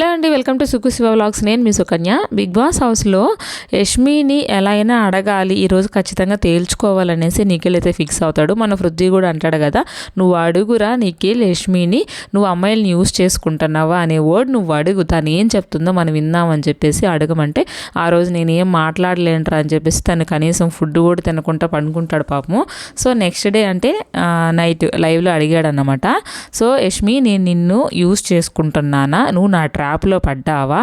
Hello అండి welcome to Suku Siva vlogs. నేను మీ సుకన్య. బిగ్ బాస్ హౌస్లో యష్మిని ఎలా అయినా అడగాలి ఈరోజు ఖచ్చితంగా తేల్చుకోవాలనేసి నిఖిల్ అయితే ఫిక్స్ అవుతాడు. మన వృద్ధి కూడా అంటాడు కదా నువ్వు అడుగురా నిఖిల్ యష్మిని నువ్వు అమ్మాయిల్ని యూస్ చేసుకుంటున్నావా? అనే వర్డ్ నువ్వు అడుగు. తను ఏం చెప్తుందో మనం విందామని చెప్పేసి అడగమంటే ఆ రోజు నేను ఏం మాట్లాడలేంట్రా అని చెప్పేసి తను కనీసం ఫుడ్ కూడా తినకుండా పండుకుంటాడు పాపము. సో నెక్స్ట్ డే అంటే నైట్ లైవ్లో అడిగాడు అనమాట సో యష్మి నేను నిన్ను యూస్ చేసుకుంటున్నానా? నువ్వు నా ట్రా ట్రాప్లో పడ్డావా?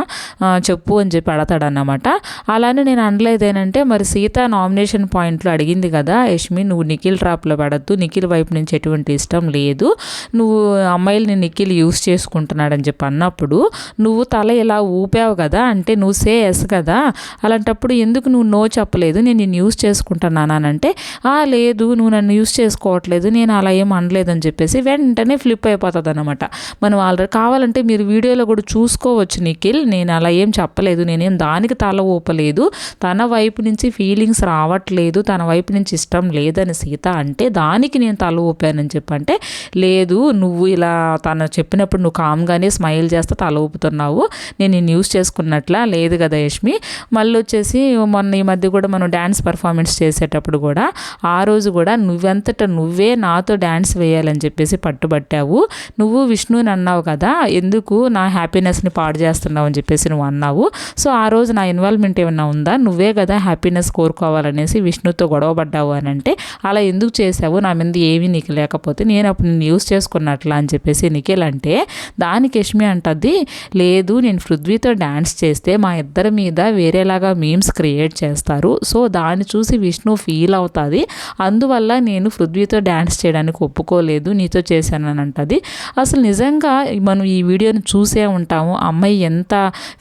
చెప్పు అని చెప్పి అడతాడనమాట అలానే నేను అనలేదేనంటే మరి సీత నామినేషన్ పాయింట్లో అడిగింది కదా యష్మి నువ్వు నిఖిల్ ట్రాప్లో పడద్దు నిఖిల్ వైపు నుంచి ఎటువంటి ఇష్టం లేదు నువ్వు అమ్మాయిల్ని నిఖిల్ యూస్ చేసుకుంటున్నాడని చెప్పి అన్నప్పుడు నువ్వు తల ఇలా ఊపావు కదా అంటే నువ్వు సే ఎస్ కదా అలాంటప్పుడు ఎందుకు నువ్వు నో చెప్పలేదు నేను నేను యూస్ చేసుకుంటున్నానంటే ఆ లేదు నువ్వు నన్ను యూస్ చేసుకోవట్లేదు నేను అలా ఏం అనలేదని చెప్పేసి వెంటనే ఫ్లిప్ అయిపోతుంది అనమాట మనం ఆల్రెడీ కావాలంటే మీరు వీడియోలో కూడా చూ చూసుకోవచ్చు నిఖిల్. నేను అలా ఏం చెప్పలేదు. నేనేం దానికి తల ఊపలేదు. తన వైపు నుంచి ఫీలింగ్స్ రావట్లేదు. తన వైపు నుంచి ఇష్టం లేదని సీత అంటే దానికి నేను తల ఊపానని చెప్పంటే లేదు నువ్వు ఇలా తను చెప్పినప్పుడు నువ్వు కామ్గానే స్మైల్ చేస్తే తల ఊపుతున్నావు. నేను నేను యూస్ చేసుకున్నట్లా లేదు కదా యష్మి. మళ్ళీ వచ్చేసి మొన్న ఈ మధ్య కూడా మనం డ్యాన్స్ పర్ఫార్మెన్స్ చేసేటప్పుడు కూడా ఆ రోజు కూడా నువ్వెంతట నువ్వే నాతో డ్యాన్స్ వేయాలని చెప్పేసి పట్టుబట్టావు. నువ్వు విష్ణుని అన్నావు కదా ఎందుకు నా హ్యాపీనెస్ హ్యాపీనెస్ని పాడు చేస్తున్నావు అని చెప్పేసి నువ్వు అన్నావు. సో ఆ రోజు నా ఇన్వాల్వ్మెంట్ ఏమన్నా ఉందా? నువ్వే కదా హ్యాపీనెస్ కోరుకోవాలనేసి విష్ణుతో గొడవపడ్డావు అని అంటే అలా ఎందుకు చేసావు నా మీద ఏమీ నీకు లేకపోతే నేను అప్పుడు నేను యూస్ చేసుకున్నట్లా అని చెప్పేసి నిఖిల్ అంటే దానికి యష్మి అంటది లేదు నేను పృథ్వీతో డ్యాన్స్ చేస్తే మా ఇద్దరి మీద వేరేలాగా మీమ్స్ క్రియేట్ చేస్తారు. సో దాన్ని చూసి విష్ణు ఫీల్ అవుతుంది. అందువల్ల నేను పృథ్వీతో డ్యాన్స్ చేయడానికి ఒప్పుకోలేదు నీతో చేశానని అంటది. అసలు నిజంగా మనం ఈ వీడియోని చూసే ఉంటాము. చేసాము అమ్మాయి ఎంత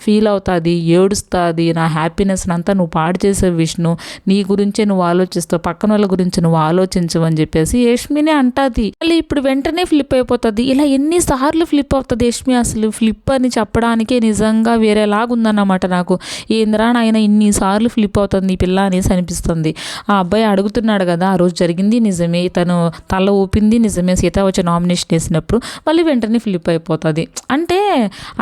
ఫీల్ అవుతుంది ఏడుస్తుంది నా హ్యాపీనెస్ అంతా నువ్వు పాడు చేసే విష్ణు నీ గురించే నువ్వు ఆలోచిస్తావు పక్కన వాళ్ళ గురించి నువ్వు ఆలోచించవు అని చెప్పేసి యష్మినే అంటుంది. మళ్ళీ ఇప్పుడు వెంటనే ఫ్లిప్ అయిపోతుంది. ఇలా ఎన్నిసార్లు ఫ్లిప్ అవుతుంది యష్మి అసలు? ఫ్లిప్ అని చెప్పడానికే నిజంగా వేరేలాగుందన్నమాట నాకు. ఏంద్రా నాయన ఇన్నిసార్లు ఫ్లిప్ అవుతుంది ఈ పిల్ల అనేసి అనిపిస్తుంది. ఆ అబ్బాయి అడుగుతున్నాడు కదా ఆ రోజు జరిగింది నిజమే తను తల ఊపింది నిజమే సీత వచ్చి నామినేషన్ వేసినప్పుడు మళ్ళీ వెంటనే ఫ్లిప్ అయిపోతుంది. అంటే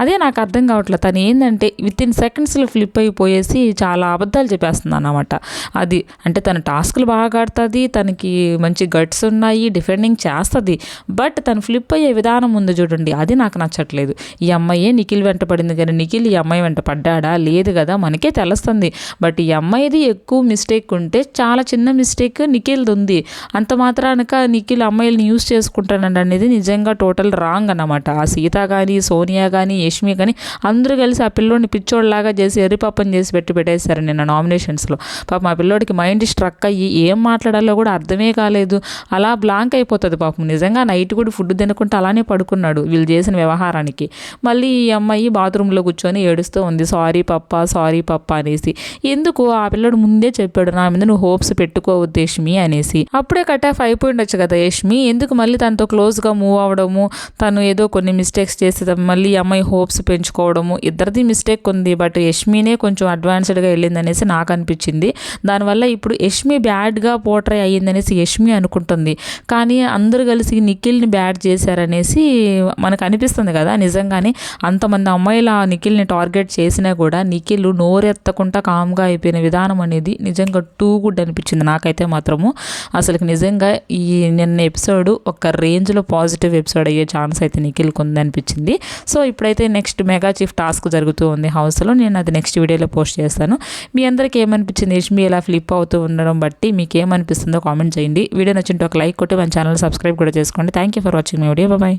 అదే అదే నాకు అర్థం కావట్లేదు. తను ఏంటంటే విత్ ఇన్ సెకండ్స్లో ఫ్లిప్ అయిపోయేసి చాలా అబద్ధాలు చెప్పేస్తుంది అన్నమాట అది అంటే తన టాస్క్లు బాగా ఆడుతుంది తనకి మంచి గట్స్ ఉన్నాయి డిఫెండింగ్ చేస్తుంది. బట్ తను ఫ్లిప్ అయ్యే విధానం ఉంది చూడండి అది నాకు నచ్చట్లేదు. ఈ అమ్మాయే నిఖిల్ వెంట పడింది కానీ నిఖిల్ ఈ అమ్మాయి వెంట పడ్డాడా? లేదు కదా మనకే తెలుస్తుంది. బట్ ఈ అమ్మాయిది ఎక్కువ మిస్టేక్ ఉంటే చాలా చిన్న మిస్టేక్ నిఖిల్ది ఉంది. అంత మాత్రానక నిఖిల్ అమ్మాయిల్ని యూస్ చేసుకుంటానండి అనేది నిజంగా టోటల్ రాంగ్ అన్నమాట. ఆ సీత కానీ సోనియా కానీ యష్మి లక్ష్మి కానీ అందరూ కలిసి ఆ పిల్లోడిని పిచ్చోడ్లాగా చేసి ఎర్రిపాపం చేసి పెట్టి పెట్టేశారు నిన్న నామినేషన్స్లో. పాపం ఆ పిల్లోడికి మైండ్ స్ట్రక్ అయ్యి ఏం మాట్లాడాలో కూడా అర్థమే కాలేదు. అలా బ్లాంక్ అయిపోతుంది పాపం. నిజంగా నైట్ కూడా ఫుడ్ తినకుండా అలానే పడుకున్నాడు వీళ్ళు చేసిన వ్యవహారానికి. మళ్ళీ ఈ అమ్మాయి బాత్రూంలో కూర్చొని ఏడుస్తూ ఉంది సారీ పప్ప సారీ పప్ప అనేసి. ఎందుకు? ఆ పిల్లడు ముందే చెప్పాడు నా మీద నువ్వు హోప్స్ పెట్టుకోవద్దు యష్మి అనేసి. అప్పుడే కట్ ఆఫ్ అయిపోయిండొచ్చు కదా యష్మి. ఎందుకు మళ్ళీ తనతో క్లోజ్గా మూవ్ అవ్వడము? తను ఏదో కొన్ని మిస్టేక్స్ చేసి మళ్ళీ అమ్మాయి హోప్స్ హోప్స్ పెంచుకోవడము. ఇద్దరిది మిస్టేక్ ఉంది బట్ యష్మినే కొంచెం అడ్వాన్స్డ్గా వెళ్ళిందనేసి నాకు అనిపించింది. దానివల్ల ఇప్పుడు యష్మి బ్యాడ్గా పోట్రై అయ్యిందనేసి యష్మి అనుకుంటుంది. కానీ అందరూ కలిసి నిఖిల్ని బ్యాడ్ చేశారనేసి మనకు అనిపిస్తుంది కదా నిజంగానే. అంతమంది అమ్మాయిలు ఆ నిఖిల్ని టార్గెట్ చేసినా కూడా నిఖిల్ నోరెత్తకుండా కామ్గా అయిపోయిన విధానం అనేది నిజంగా టూ గుడ్ అనిపించింది నాకైతే మాత్రము. అసలు నిజంగా ఈ నిన్న ఎపిసోడ్ ఒక రేంజ్లో పాజిటివ్ ఎపిసోడ్ అయ్యే ఛాన్స్ అయితే నిఖిల్కి ఉందనిపించింది. సో ఇప్పుడైతే next next mega chief task జరుగుతూ ఉంది హౌస్లో. నేను అది నెక్స్ట్ వీడియోలో పోస్ట్ చేస్తాను. మీ అందరికీ ఏమనిపించింది? యష్మి ఎలా ఫ్లిప్ అవుతూ ఉండడం బట్టి మీకు ఏమనిపిస్తుందో కామెంట్ చేయండి. వీడియో నచ్చింటే ఒక లైక్ కొట్టి మన ఛానల్ సబ్స్క్రైబ్ కూడా చేసుకోండి. Thank you for watching my video. Bye.